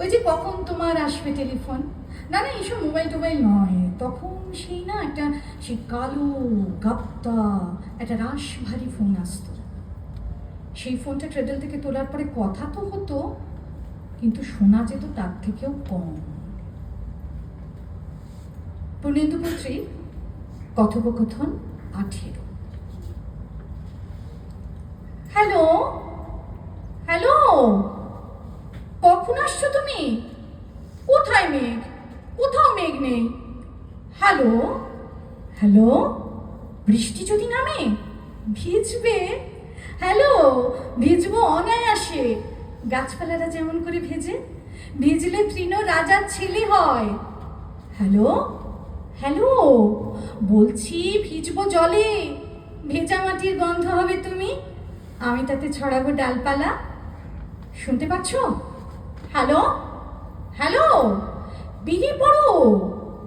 ওই যে কখন তোমার আসবে টেলিফোন? না না এইসব মোবাইল টোবাইল নয়। তখন সেই না একটা, সেই কালো গাপ্তা, একটা রাস ভারী ফোন আসতো। সেই ফোনটা ট্রেডেল থেকে তোলার পরে কথা তো হতো, কিন্তু শোনা যেত তার থেকেও কম। পূর্ণেন্দু পুত্রী কথোপকথন আঠেরো হ্যালো? হ্যালো? কখন আসছো তুমি? কোথায় মেঘ? কোথাও মেঘ নেই। হ্যালো? হ্যালো? বৃষ্টি যদি নামে, ভিজবে। হ্যালো? ভিজবো অনায়াসে। গাছপালারা যেমন করে ভেজে, ভিজলে তৃণ রাজার ছেলে হয়। হ্যালো? হ্যালো? বলছি ভিজবো জলে। ভেজা মাটির গন্ধ হবে তুমি। আমি তাতে ছড়াবো ডালপালা। শুনতে পাচ্ছ? হ্যালো? হ্যালো? বেরিয়ে পড়ো।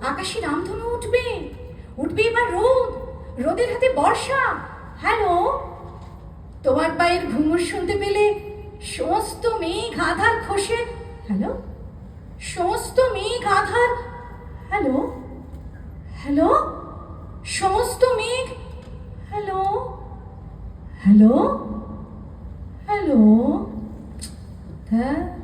আকাশে রামধনু উঠবে। উঠবে এবার রোদ। রোদের হাতে বর্ষা। হ্যালো? তোমার পায়ের ঘুঙুর শুনতে পেলে সমস্ত মেঘ আধার খসে। হ্যালো? সমস্ত মেঘ আধার। হ্যালো? হ্যালো? সমস্ত মেঘ। হ্যালো? হ্যালো? হ্যালো? হ্যাঁ